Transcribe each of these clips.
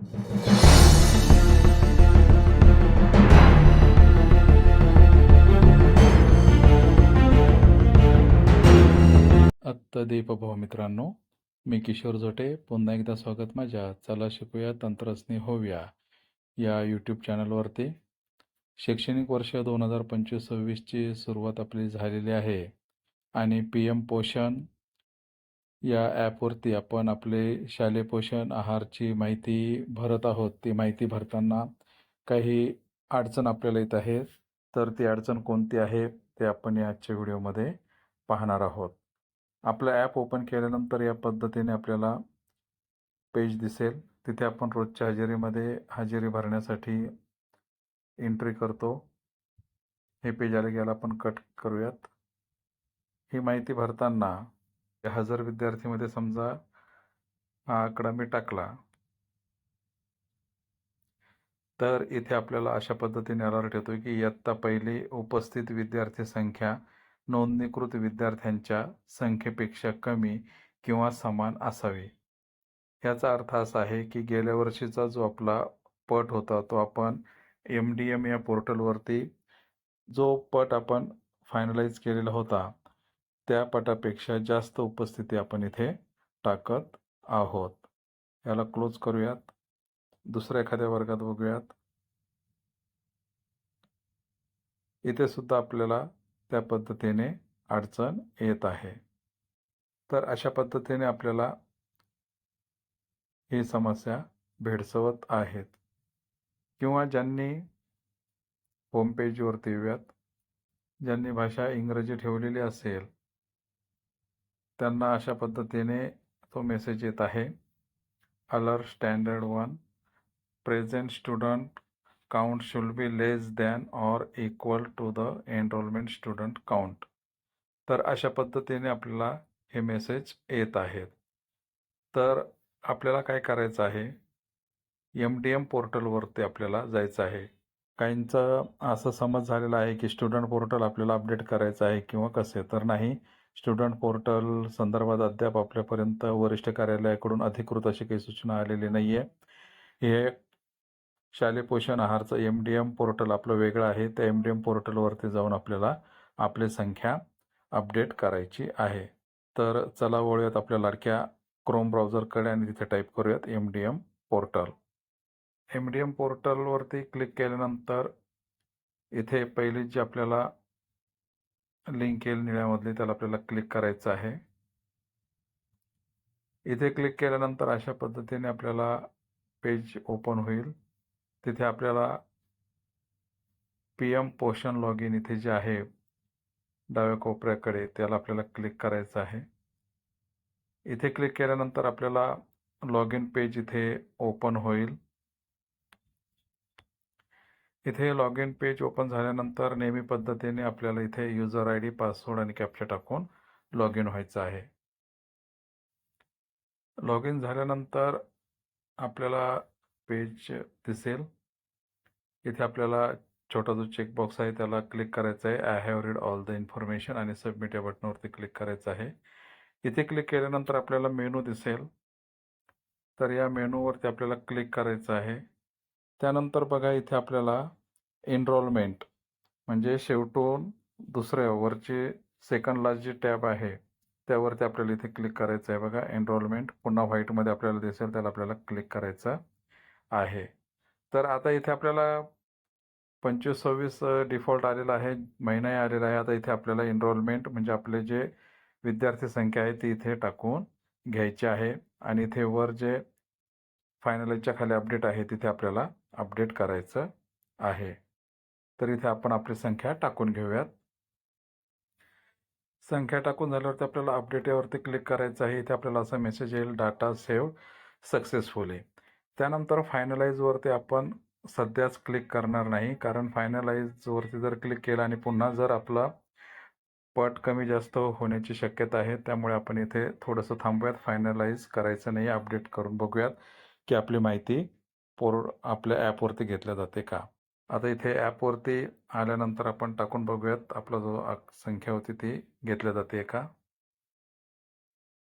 आत्ता दीपभाव मित्रांनो मी किशोर जोटे. पुन्हा एकदा स्वागत माझ्या. चला शिकूया तंत्रज्ञ होव्या या यूट्यूब चॅनलवरती शैक्षणिक वर्ष दोन हजार पंचवीस सव्वीसची सुरुवात आपली झालेली आहे. आणि पी एम पोषण या ॲपवरती आपण आपले शालेय पोषण आहारची माहिती भरत आहोत. ती माहिती भरताना काही अडचण आपल्याला येत आहे. तर ती अडचण कोणती आहे ते आपण या आजच्या व्हिडिओमध्ये पाहणार आहोत. आपलं ॲप ओपन केल्यानंतर या पद्धतीने आपल्याला पेज दिसेल. तिथे आपण रोजच्या हजेरीमध्ये हजेरी भरण्यासाठी एंट्री करतो. हे पेज आले गेला आपण कट करूयात. ही माहिती भरताना हजर विद्यार्थीमध्ये समजा हा आकडा मी टाकला. तर इथे आपल्याला अशा पद्धतीने अलर्ट येतो की इयत्ता पहिली उपस्थित विद्यार्थी संख्या नोंदणीकृत विद्यार्थ्यांच्या संख्येपेक्षा कमी किंवा समान असावी. याचा अर्थ असा आहे की गेल्या वर्षीचा जो आपला पट होता तो आपण एम डी एम या पोर्टलवरती जो पट आपण फायनलाइज केलेला होता त्या पटापेक्षा जास्त उपस्थिती आपण इथे टाकत आहोत. याला क्लोज करूयात. दुसऱ्या एखाद्या वर्गात बघूयात. इथे सुद्धा आपल्याला त्या पद्धतीने अडचण येत आहे. तर अशा पद्धतीने आपल्याला ही समस्या भेडसवत आहेत. किंवा ज्यांनी होमपेजवरती येऊयात ज्यांनी भाषा इंग्रजी ठेवलेली असेल त्यांना अशा पद्धतीने तो मेसेज येत आहे. Alert standard one present student count should be less than or equal to the enrolment student count तर अशा पद्धतीने आपल्याला हे मेसेज येत आहेत. तर आपल्याला काय करायचं आहे? एम डी एम पोर्टलवरती आपल्याला जायचं आहे. काहींचा असं समज झालेला आहे की स्टुडंट पोर्टल आपल्याला अपडेट करायचं आहे किंवा कसे? तर नाही. स्टुडंट पोर्टल संदर्भात अद्याप आपल्यापर्यंत वरिष्ठ कार्यालयाकडून अधिकृत अशी काही सूचना आलेली नाही आहे हे शालेय पोषण आहारचं एम डी एम पोर्टल आपलं वेगळं आहे. त्या एम डी एम पोर्टलवरती जाऊन आपल्याला आपली संख्या अपडेट करायची आहे. तर चला वळूयात आपल्या लाडक्या क्रोम ब्राउझरकडे आणि तिथे टाईप करूयात M D M portal. M D M पोर्टलवरती क्लिक केल्यानंतर इथे पहिली जी आपल्याला लिंक येईल निळ्यामधली त्याला आपल्याला क्लिक करायचं आहे. इथे क्लिक केल्यानंतर अशा पद्धतीने आपल्याला पेज ओपन होईल. तिथे आपल्याला P M Poshan log in इथे जे आहे डाव्या कोपऱ्याकडे त्याला आपल्याला क्लिक करायचं आहे. इथे क्लिक केल्यानंतर आपल्याला लॉग इन पेज इथे ओपन होईल. इथे लॉग इन पेज ओपन झाल्यानंतर नेहमी पद्धतीने आपल्याला इथे युजर आय डी पासवर्ड आणि कॅप्चा टाकून लॉग इन व्हायचं आहे. लॉग इन झाल्यानंतर आपल्याला पेज दिसेल. इथे आपल्याला छोटा जो चेकबॉक्स आहे त्याला क्लिक करायचा आहे. I have read all the information आणि सबमिट या बटनावरती क्लिक करायचं आहे. इथे क्लिक केल्यानंतर आपल्याला मेनू दिसेल. तर या मेनूवरती आपल्याला क्लिक करायचं आहे. त्यानंतर बघा इथे आपल्याला एनरोलमेंट म्हणजे शेवटून दुसऱ्या वरचे सेकंड लास्ट जी टॅब आहे त्यावरती आपल्याला इथे क्लिक करायचं आहे बघा. एनरोलमेंट पुन्हा व्हाईटमध्ये आपल्याला दिसेल त्याला आपल्याला क्लिक करायचं आहे. तर आता इथे आपल्याला पंचवीस सव्वीस डिफॉल्ट आलेला आहे महिनाही आलेला आहे. आता इथे आपल्याला एनरोलमेंट म्हणजे आपले जे विद्यार्थी संख्या आहे ती इथे टाकून घ्यायची आहे. आणि इथे वर जे फायनलाईजच्या खाली अपडेट आहे तिथे आपल्याला अपडेट करायचं आहे. तर इथे आपण आपली संख्या टाकून घेऊयात. संख्या टाकून झाल्यावरती आपल्याला अपडेट यावरती क्लिक करायचं आहे. इथे आपल्याला असा मेसेज येईल डाटा सेव्ह सक्सेसफुली त्यानंतर फायनलाईजवरती आपण सध्याच क्लिक करणार नाही कारण फायनलाईजवरती जर क्लिक केलं आणि पुन्हा जर आपला पट कमी जास्त होण्याची शक्यता आहे त्यामुळे आपण इथे थोडंसं थांबूयात. फायनलाईज करायचं नाही अपडेट करून बघूयात. की आपली माहिती पोर आपल्या ॲपवरती घेतल्या जाते का? आता इथे ॲपवरती आल्यानंतर आपण टाकून बघूयात आपला जो संख्या होती ती घेतल्या जाते का?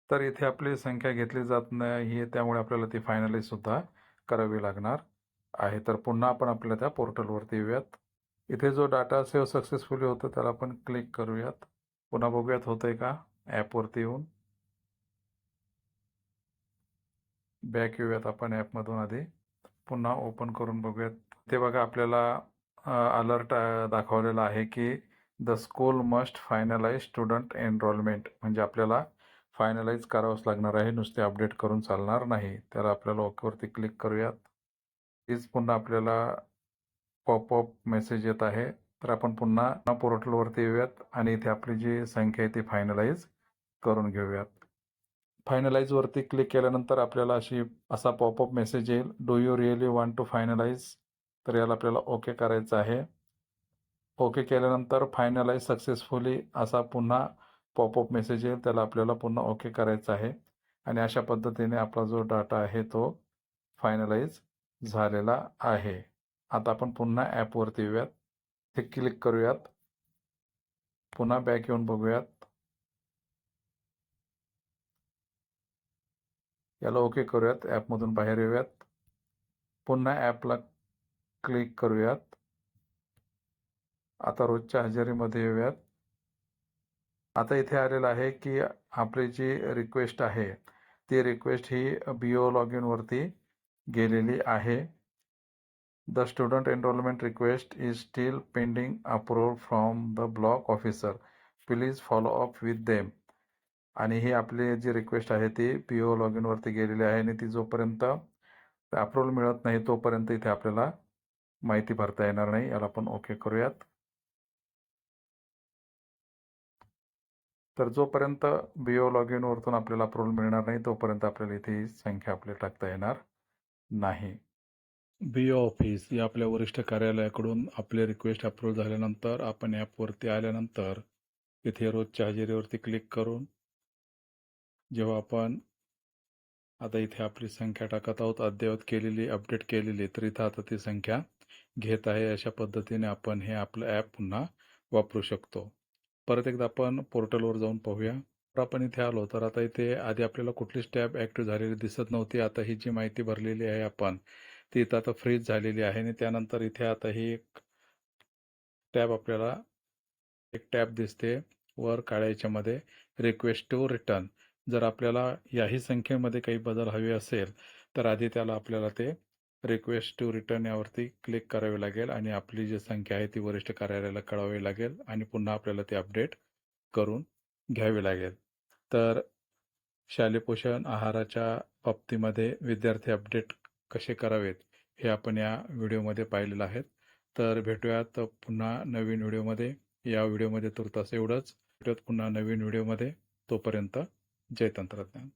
तर इथे आपली संख्या घेतली जात नाही त्यामुळे आपल्याला ती फायनलीसुद्धा करावी लागणार आहे. तर पुन्हा आपण आपल्या त्या पोर्टलवरती येऊयात. इथे जो डाटा सेव्ह सक्सेसफुली होतो त्याला आपण क्लिक करूयात. पुन्हा बघूयात होतंय का? ॲपवरती येऊन. बॅक येऊयात आपण ॲपमधून आधी. पुन्हा ओपन करून बघूयात. ते बघा आपल्याला अलर्ट दाखवलेला आहे की the school must finalise student enrolment. म्हणजे आपल्याला फायनलाइज करावंच लागणार आहे नुसते अपडेट करून चालणार नाही. त्याला आपल्याला ओकेवरती क्लिक करूयात. तीच पुन्हा आपल्याला पॉपअप मेसेज येत आहे. तर आपण पुन्हा पोर्टलवरती येऊयात आणि इथे आपली जी संख्या आहे ती फायनलाइज करून घेऊयात. फायनलाईजवरती क्लिक केल्यानंतर आपल्याला अशी असा पॉपअप मेसेज येईल. Do you really want to finalise तर याला आपल्याला ओके करायचं आहे. ओके केल्यानंतर फायनलाइज सक्सेसफुली असा पुन्हा पॉपअप मेसेज येईल. त्याला आपल्याला पुन्हा ओके करायचं आहे. आणि अशा पद्धतीने आपला जो डाटा आहे तो फायनलाइज झालेला आहे. आता आपण पुन्हा ॲपवरती येऊयात. ते क्लिक करूयात. पुन्हा बॅक येऊन बघूयात. याला ओके करूयात. ॲपमधून बाहेर येऊयात. पुन्हा ॲपला क्लिक करूयात. आता रोजच्या हजेरीमध्ये येऊयात. आता इथे आलेलं आहे की आपली जी रिक्वेस्ट आहे ती रिक्वेस्ट ही बी ओ लॉग इनवरती गेलेली आहे. The student enrollment request is still pending approval from the block officer please follow up with them आणि ही आपली जी रिक्वेस्ट आहे ती पी ओ लॉग इनवरती गेलेली आहे आणि ती जोपर्यंत अप्रूव्हल मिळत नाही तोपर्यंत इथे आपल्याला माहिती भरता येणार नाही. याला आपण ओके करूयात. तर जोपर्यंत बी ओ लॉग इनवरतून आपल्याला अप्रूव्हल मिळणार नाही तोपर्यंत आपल्याला इथे ही संख्या आपली टाकता येणार नाही. बी ओ ऑफिस या आपल्या वरिष्ठ कार्यालयाकडून आपले रिक्वेस्ट अप्रूव्ह झाल्यानंतर आपण ॲपवरती आल्यानंतर इथे रोजच्या हजेरीवरती क्लिक करून जेव्हा आपण आता इथे आपली संख्या टाकत आहोत अद्ययावत केलेली अपडेट केलेली तर इथं आता ती संख्या घेत आहे. अशा पद्धतीने आपण हे आपलं ॲप पुन्हा वापरू शकतो. परत एकदा आपण पोर्टलवर जाऊन पाहूया. तर आपण इथे आलो तर आता इथे आधी आपल्याला कुठलीच टॅब ॲक्टिव्ह झालेली दिसत नव्हती. आता ही जी माहिती भरलेली आहे आपण ती इथं आता फ्रीज झालेली आहे आणि त्यानंतर इथे आता ही एक टॅब आपल्याला एक टॅब दिसते. वर काळ्या याच्यामध्ये रिक्वेस्ट टू रिटर्न जर आपल्याला याही संख्येमध्ये काही बदल हवे असेल तर आधी त्याला आपल्याला ते रिक्वेस्ट टू रिटर्न यावरती क्लिक करावे लागेल आणि आपली जी संख्या आहे ती वरिष्ठ कार्यालयाला कळावी लागेल आणि पुन्हा आपल्याला ते अपडेट करून घ्यावे लागेल. तर शालेय पोषण आहाराच्या बाबतीमध्ये विद्यार्थी अपडेट कसे करावेत हे आपण या व्हिडिओमध्ये पाहिलेलं आहे. तर भेटूयात पुन्हा नवीन व्हिडिओमध्ये. या व्हिडिओमध्ये तुर्तास एवढंच. भेटूयात पुन्हा नवीन व्हिडिओमध्ये. तोपर्यंत gdzie ten telefon?